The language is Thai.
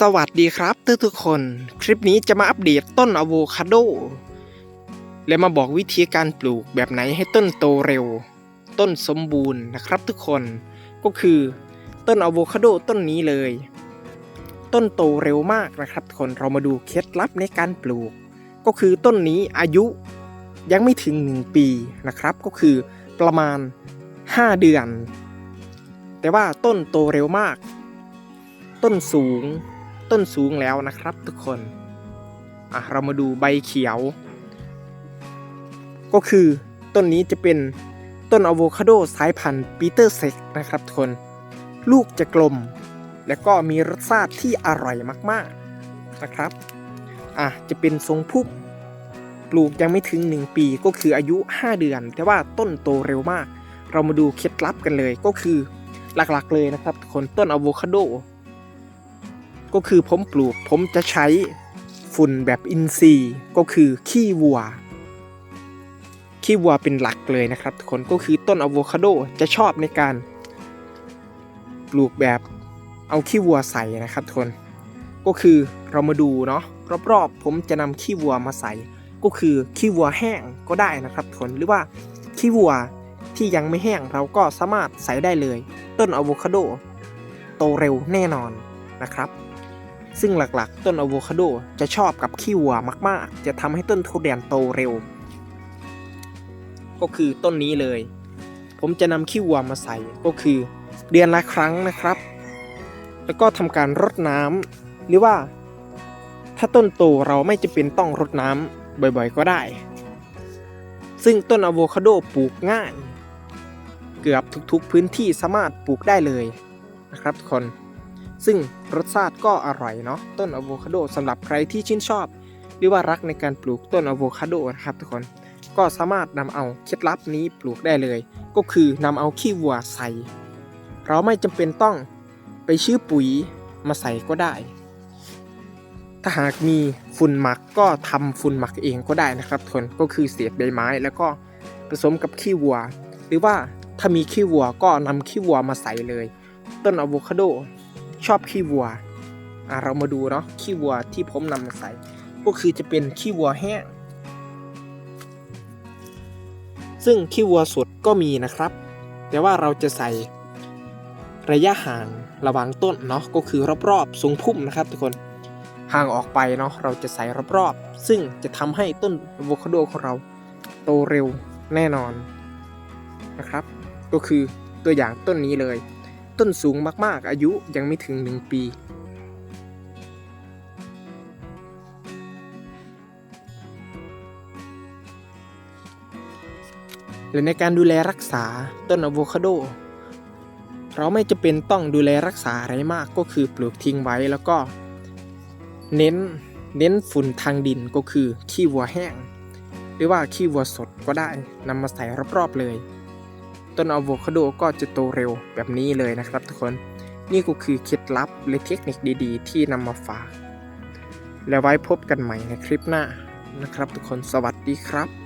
สวัสดีครับทุกทุกๆคน คลิปนี้จะมาอัปเดตต้นอะโวคาโด และมาบอกวิธีการปลูกแบบไหนให้ต้นโตเร็ว ต้นสมบูรณ์นะครับทุกคน ก็คือต้นอะโวคาโดต้นนี้เลย ต้นโตเร็วมากนะครับทุกคนเรามาดูเคล็ดลับในการปลูก ก็คือต้นนี้อายุยังไม่ถึง 1 ปีนะครับ ก็คือประมาณ 5 เดือน แต่ว่าต้นโตเร็วมาก ต้นสูง ต้นสูงแล้วนะครับทุกคนอะเรามาดูใบเขียว ก็คือต้นนี้จะเป็นต้นอะโวคาโดสายพันธุ์ปีเตอร์เซกนะครับทุกคน ลูกจะกลม และก็มีรสชาติที่อร่อยมากๆนะครับอะจะเป็นทรงพุ่มปลูกยังไม่ถึง 1 ปีก็คืออายุ 5 เดือน แต่ว่าต้นโตเร็วมาก เรามาดูเคล็ดลับกันเลยก็คือหลักๆเลยนะครับทุกคนต้นอะโวคาโด ก็คือผมปลูกผมจะใช้ฝุ่นแบบอินทรีย์ก็คือขี้วัว ขี้วัวเป็นหลักเลยนะครับทุกคนก็คือต้นอะโวคาโดจะชอบในการ ปลูกแบบเอาขี้วัวใส่นะครับทุกคนก็คือเรามาดูเนาะรอบๆผมจะนำขี้วัวมาใส่ ก็คือขี้วัวแห้งก็ได้นะครับทุกคนหรือว่าขี้วัวที่ยังไม่แห้งเราก็สามารถใส่ได้เลย ต้นอะโวคาโดโตเร็วแน่นอนนะครับ ซึ่งหลักๆ ต้นอะโวคาโดจะชอบกับขี้วัวมากๆ จะทำให้ต้นทุเรียนโตเร็ว ก็คือต้นนี้เลย ผมจะนำขี้วัวมาใส่ก็คือเดือนละครั้งนะครับ แล้วก็ทำการรดน้ำหรือว่า ถ้าต้นโตเราไม่จะเป็นต้องรดน้ำบ่อยๆ ก็ได้ ซึ่งต้นอะโวคาโดปลูกง่าย เกือบทุกๆพื้นที่สามารถปลูกได้เลยนะครับทุกคน ซึ่งรสชาติก็อร่อยเนาะต้นอะโวคาโดสำหรับใครที่ชื่นชอบ หรือว่ารักในการปลูกต้นอะโวคาโดนะครับทุกคนก็สามารถนำเอาเคล็ดลับนี้ปลูกได้เลย ก็คือนำเอาขี้วัวใส่ เราไม่จำเป็นต้องไปชื่อปุ๋ยมาใส่ก็ได้ ถ้าหากมีฝุ่นหมักก็ทำฝุ่นหมักเองก็ได้นะครับทุกคนก็คือเศษใบไม้แล้วก็ผสมกับขี้วัว หรือว่าถ้ามีขี้วัวก็นำขี้วัวมาใส่เลย ต้นอะโวคาโด ชอบขี้วัวอะเรามาดูเนาะขี้วัวที่ผมนำมาใส่ ก็คือจะเป็นขี้วัวแห้งซึ่งขี้วัวสดก็มีนะครับ แต่ว่าเราจะใส่ระยะห่างระหว่างต้นเนาะก็คือรอบๆทรงพุ่มนะครับ ทุกคนห่างออกไปเนาะเราจะใส่รอบๆ ซึ่งจะทำให้ต้นอะโวคาโดของเราโตเร็วแน่นอนนะครับ ก็คือตัวอย่างต้นนี้เลย ต้นสูงมากๆ อายุยังไม่ถึง 1 ปี และในการดูแลรักษาต้นอะโวคาโด เราไม่จะเป็นต้องดูแลรักษาอะไรมากก็คือปลูกทิ้งไว้แล้วก็เน้นเน้นฝุ่นทางดินก็คือขี้วัวแห้ง หรือว่าขี้วัวสดก็ได้นำมาใส่รอบๆเลย ต้นอะโวคาโดก็จะโตเร็วแบบนี้เลยนะครับทุกคนนี่ก็คือเคล็ดลับและเทคนิคดีๆ ที่นำมาฝาก แล้วไว้พบกันใหม่ในคลิปหน้านะครับทุกคนสวัสดีครับ